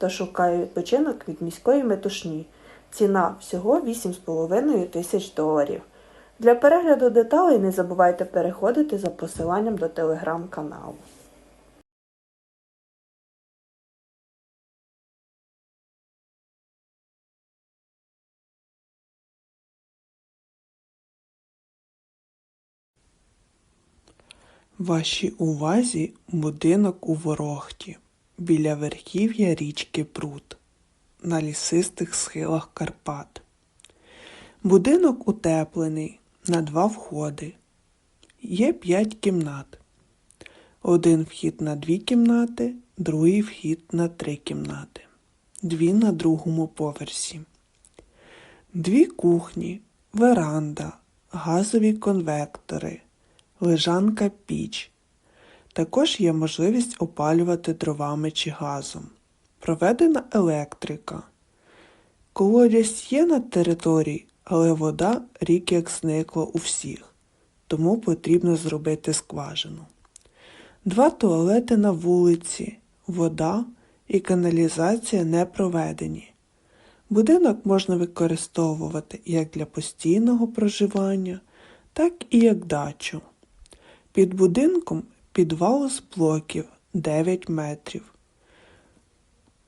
хто шукає відпочинок від міської метушні. Ціна всього 8,5 тисяч доларів. Для перегляду деталей не забувайте переходити за посиланням до телеграм-каналу. Вашій увазі будинок у Ворохті біля верхів'я річки Прут на лісистих схилах Карпат. Будинок утеплений на два входи. Є п'ять кімнат. Один вхід на дві кімнати, другий вхід на три кімнати. Дві на другому поверсі. Дві кухні, веранда, газові конвектори, лежанка піч. Також є можливість опалювати дровами чи газом. Проведена електрика. Колодязь є на території, але вода рік як зникла у всіх, тому потрібно зробити скважину. Два туалети на вулиці, вода і каналізація не проведені. Будинок можна використовувати як для постійного проживання, так і як дачу. Під будинком підвал з блоків 9 метрів.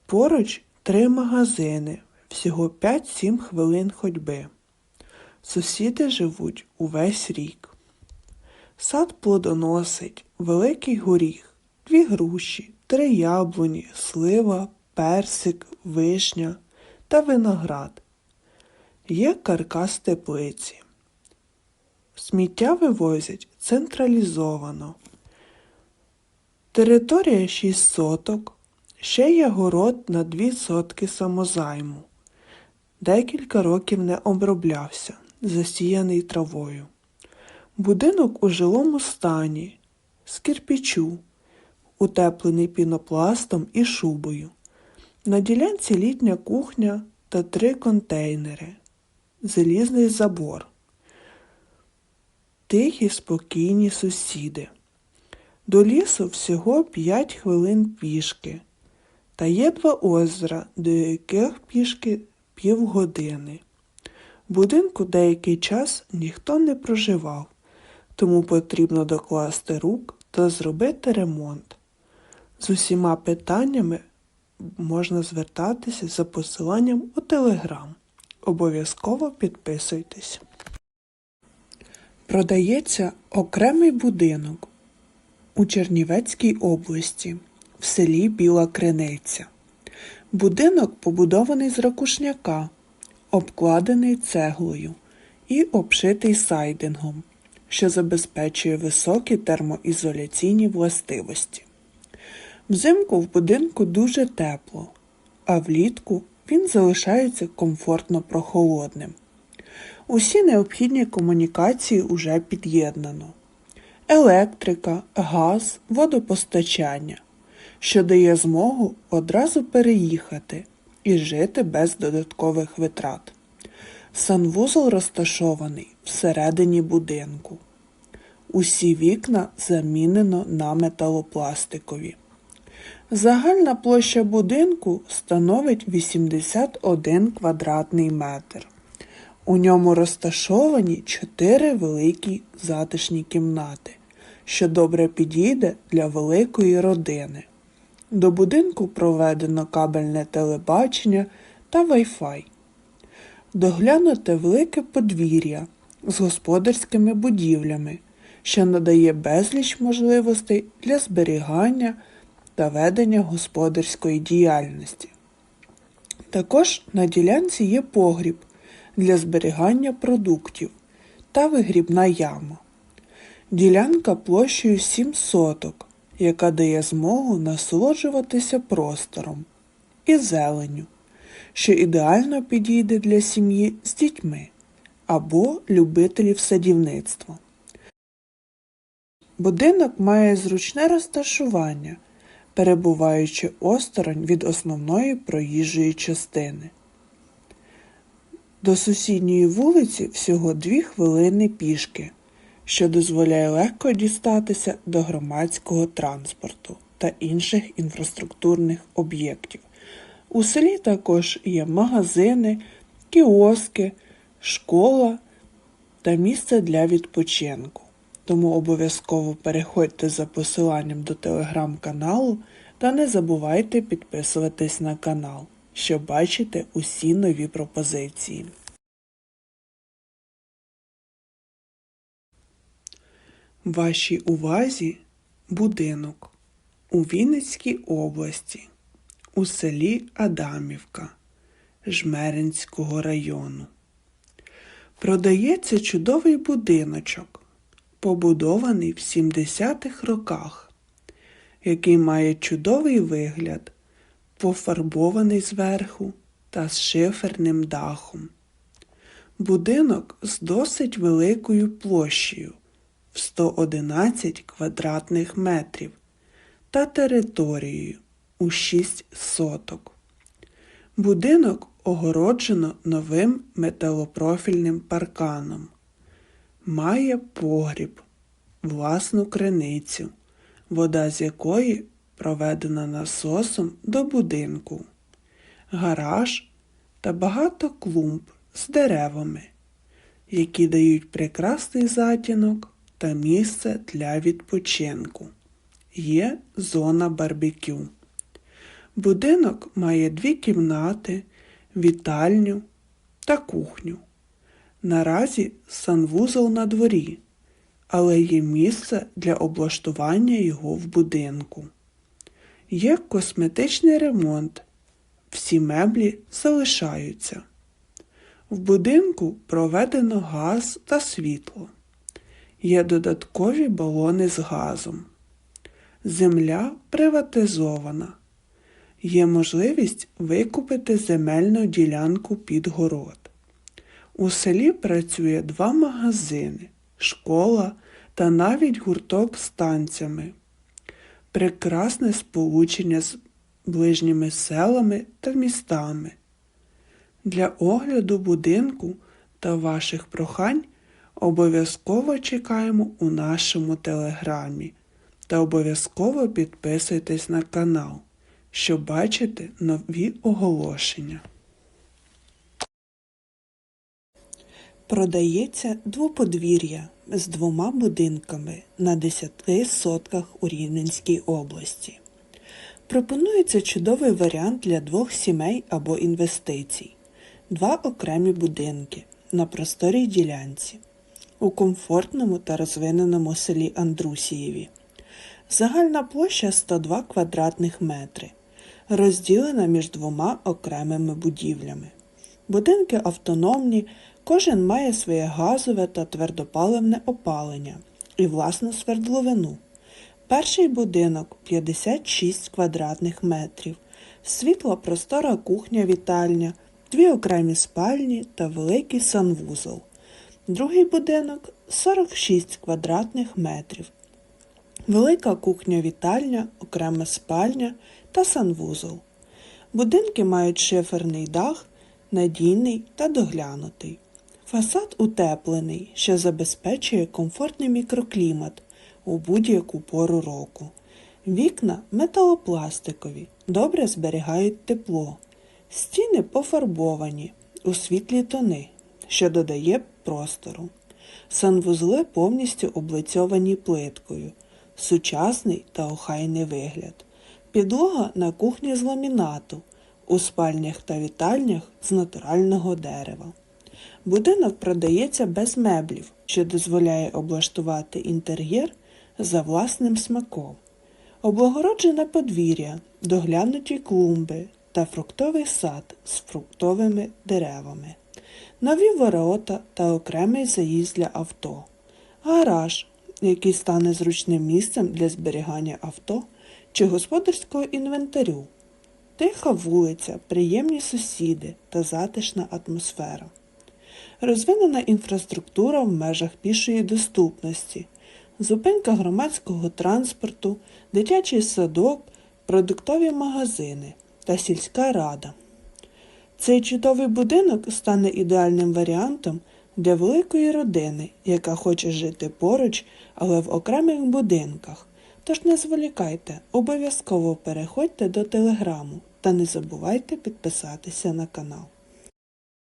Поруч три магазини, всього 5-7 хвилин ходьби. Сусіди живуть увесь рік. Сад плодоносить, великий горіх, дві груші, три яблуні, слива, персик, вишня та виноград. Є каркас теплиці. Сміття вивозять централізовано. Територія 6 соток. Ще є город на 2 сотки самозайму. Декілька років не оброблявся, засіяний травою. Будинок у жилому стані, з кирпічу, утеплений пінопластом і шубою. На ділянці літня кухня та три контейнери, залізний забор. Тихі, спокійні сусіди. До лісу всього 5 хвилин пішки, та є два озера, до яких пішки півгодини. В будинку деякий час ніхто не проживав, тому потрібно докласти рук та зробити ремонт. З усіма питаннями можна звертатися за посиланням у Телеграм. Обов'язково підписуйтесь. Продається окремий будинок у Чернівецькій області в селі Біла Криниця. Будинок побудований з ракушняка, обкладений цеглою і обшитий сайдингом. що забезпечує високі термоізоляційні властивості. Взимку в будинку дуже тепло, а влітку він залишається комфортно прохолодним. Усі необхідні комунікації уже під'єднано. Електрика, газ, водопостачання, що дає змогу одразу переїхати і жити без додаткових витрат. Санвузол розташований всередині будинку. Усі вікна замінено на металопластикові. Загальна площа будинку становить 81 квадратний метр. У ньому розташовані чотири великі затишні кімнати, що добре підійде для великої родини. До будинку проведено кабельне телебачення та Wi-Fi. Доглянуте велике подвір'я з господарськими будівлями, що надає безліч можливостей для зберігання та ведення господарської діяльності. Також на ділянці є погріб для зберігання продуктів та вигрібна яма. Ділянка площею 7 соток, яка дає змогу насолоджуватися простором і зеленю, що ідеально підійде для сім'ї з дітьми або любителів садівництва. Будинок має зручне розташування, перебуваючи осторонь від основної проїжджої частини. До сусідньої вулиці всього дві хвилини пішки, що дозволяє легко дістатися до громадського транспорту та інших інфраструктурних об'єктів. У селі також є магазини, кіоски, школа та місце для відпочинку. Тому обов'язково переходьте за посиланням до телеграм-каналу та не забувайте підписуватись на канал, щоб бачити усі нові пропозиції. Вашій увазі будинок у Вінницькій області, у селі Адамівка Жмеринського району. Продається чудовий будиночок, побудований в 70-х роках, який має чудовий вигляд, пофарбований зверху та з шиферним дахом. Будинок з досить великою площею в 111 квадратних метрів та територією у 6 соток. Будинок огороджено новим металопрофільним парканом. Має погріб, власну криницю, вода з якої проведена насосом до будинку, гараж та багато клумб з деревами, які дають прекрасний затінок та місце для відпочинку. Є зона барбекю. Будинок має дві кімнати, вітальню та кухню. Наразі санвузол на дворі, але є місце для облаштування його в будинку. Є косметичний ремонт. Всі меблі залишаються. В будинку проведено газ та світло. Є додаткові балони з газом. Земля приватизована. Є можливість викупити земельну ділянку під город. У селі працює два магазини, школа та навіть гурток з танцями. Прекрасне сполучення з ближніми селами та містами. Для огляду будинку та ваших прохань обов'язково чекаємо у нашому телеграмі та обов'язково підписуйтесь на канал, щоб бачити нові оголошення. Продається двоподвір'я з двома будинками на 10 сотках у Рівненській області. Пропонується чудовий варіант для двох сімей або інвестицій. Два окремі будинки на просторій ділянці у комфортному та розвиненому селі Андрусієві. Загальна площа 102 квадратних метри, розділена між двома окремими будівлями. Будинки автономні, Кожен має своє газове та твердопаливне опалення і власну свердловину. Перший будинок 56 квадратних метрів, світла простора кухня-вітальня, дві окремі спальні та великий санвузол. Другий будинок 46 квадратних метрів, велика кухня-вітальня, окрема спальня та санвузол. Будинки мають шиферний дах, надійний та доглянутий. Фасад утеплений, що забезпечує комфортний мікроклімат у будь-яку пору року. Вікна металопластикові, добре зберігають тепло. Стіни пофарбовані у світлі тони, що додає простору. Санвузли повністю облицьовані плиткою, сучасний та охайний вигляд. Підлога на кухні з ламінату, у спальнях та вітальнях з натурального дерева. Будинок продається без меблів, що дозволяє облаштувати інтер'єр за власним смаком. Облагороджене подвір'я, доглянуті клумби та фруктовий сад з фруктовими деревами, нові ворота та окремий заїзд для авто, гараж, який стане зручним місцем для зберігання авто чи господарського інвентарю, тиха вулиця, приємні сусіди та затишна атмосфера. Розвинена інфраструктура в межах пішої доступності, зупинка громадського транспорту, дитячий садок, продуктові магазини та сільська рада. Цей чудовий будинок стане ідеальним варіантом для великої родини, яка хоче жити поруч, але в окремих будинках. Тож не зволікайте, обов'язково переходьте до телеграму та не забувайте підписатися на канал.